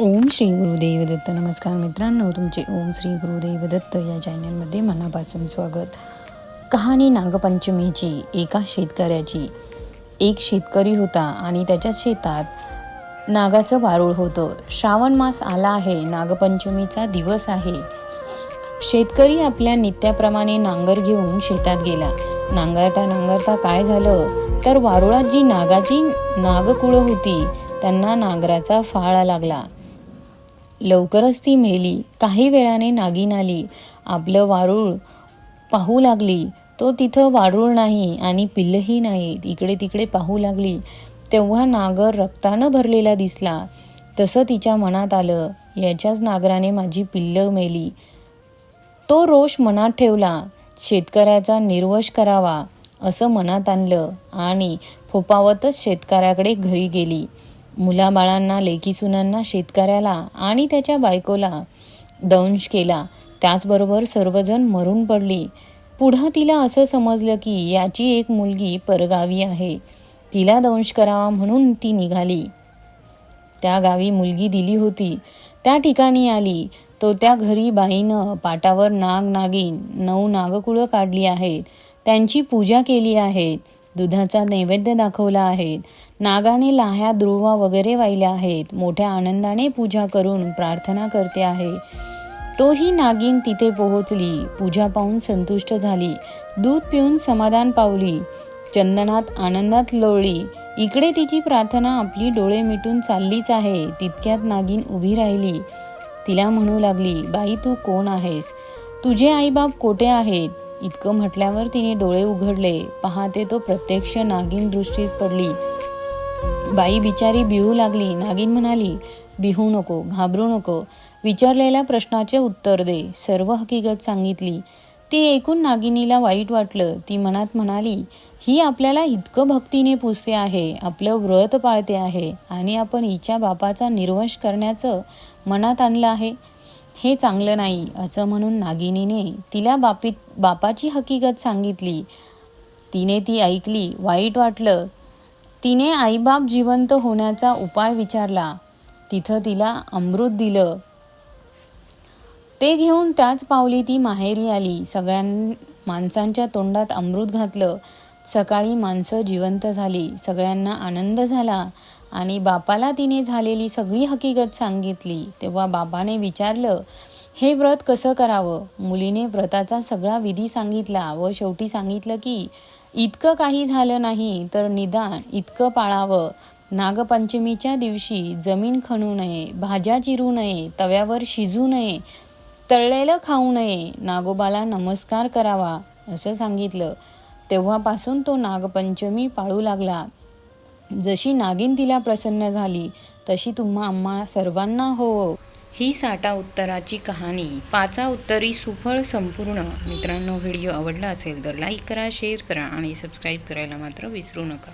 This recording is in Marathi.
ओम श्री गुरुदेव दत्त. नमस्कार मित्रांनो तुमचे ओम श्री गुरुदेव दत्त या चॅनलमध्ये मनापासून स्वागत. कहाणी नागपंचमीची एका शेतकऱ्याची. एक शेतकरी होता आणि त्याच्या शेतात नागाचं वारूळ होतं. श्रावण मास आला आहे नागपंचमीचा दिवस आहे. शेतकरी आपल्या नित्याप्रमाणे नांगर घेऊन शेतात गेला. नांगरता नांगरता काय झालं? तर वारुळात जी नागाची नागकुळं होती त्यांना नांगराचा फाळा लागला. लवकरच ती मेली. काही वेळाने नागिन आली. आपलं वारूळ पाहू लागली. तो तिथं वारूळ नाही आणि पिल्लही नाहीत इकडे तिकडे पाहू लागली. तेव्हा नागर रक्तानं भरलेला दिसला. तसं तिच्या मनात आलं. याच्याच नागराने माझी पिल्लं मेली. तो रोष मनात ठेवला. शेतकऱ्याचा निर्वश करावा असं मनात आणलं आणि फोपावतच शेतकऱ्याकडे घरी गेली. मुलाबाळांना लेकीसुनांना शेतकऱ्याला आणि त्याच्या बायकोला दंश केला. त्याचबरोबर सर्वजण मरून पडली. पुढं तिला असं समजलं की याची एक मुलगी परगावी आहे. तिला दंश करावा म्हणून ती निघाली. त्या गावी मुलगी दिली होती. त्या ठिकाणी आली. तो त्या घरी बाईनं पाटावर नाग नागिन नऊ नागकुळं काढली आहेत. त्यांची पूजा केली आहे. दुधाचा नैवेद्य दाखवला आहे. नागाने लाह्या द्रुवा वगैरे वाहिल्या आहेत. मोठ्या आनंदाने पूजा करून प्रार्थना करते आहे. तोही नागिन तिथे पोहोचली. पूजा पाहून संतुष्ट झाली. दूध पिऊन समाधान पावली. चंदनात आनंदात लोळली. इकडे तिची प्रार्थना आपली डोळे मिटून चाललीच आहे. तितक्यात नागिन उभी राहिली. तिला म्हणू लागली बाई तू कोण आहेस? तुझे आईबाप कोठे आहेत? इतकं म्हटल्यावर तिने डोळे उघडले. पाहते तो प्रत्यक्ष नागिन दृष्टीस पडली. बाई बिचारी बिहू लागली. नागिन म्हणाली बिहू नको घाबरू नको. विचारलेल्या प्रश्नाचे उत्तर दे. सर्व हकीकत सांगितली. ती ऐकून नागिनीला वाईट वाटलं. ती मनात म्हणाली ही आपल्याला इतकं भक्तीने पुसते आहे. आपलं व्रत पाळते आहे. आणि आपण हिच्या बापाचा निर्वंश करण्याचं मनात आणलं आहे. हे चांगलं नाही असं म्हणून नागिनीने तिला बापी बापाची हकीकत सांगितली. तिने ती ऐकली वाईट वाटलं. तिने आईबाप जिवंत होण्याचा उपाय विचारला. तिथं तिला अमृत दिलं. ते घेऊन त्याच पावली ती माहेरी आली. सगळ्या माणसांच्या तोंडात अमृत घातलं. सकाळी माणसं जिवंत झाली. सगळ्यांना आनंद झाला. आणि बापाला तिने झालेली सगळी हकीकत सांगितली तेव्हा बाबाने विचारलं हे व्रत कसं करावं? मुलीने व्रताचा सगळा विधी सांगितला व शेवटी सांगितलं की इतकं काही झालं नाही तर निदान इतकं पाळावं. नागपंचमीच्या दिवशी जमीन खणू नये भाज्या चिरू नये तव्यावर शिजू नये तळलेलं खाऊ नये नागोबाला नमस्कार करावा असं सांगितलं. तेव्हापासून तो नागपंचमी पाळू लागला. जशी नागिन तिला प्रसन्न झाली तशी तुम्हा आम्हा सर्वांना हो. ही साठा उत्तराची कहाणी. पाचा उत्तरी सुफळ संपूर्ण. मित्रांनो व्हिडिओ आवडला असेल तर लाईक करा शेअर करा आणि सबस्क्राईब करायला मात्र विसरू नका.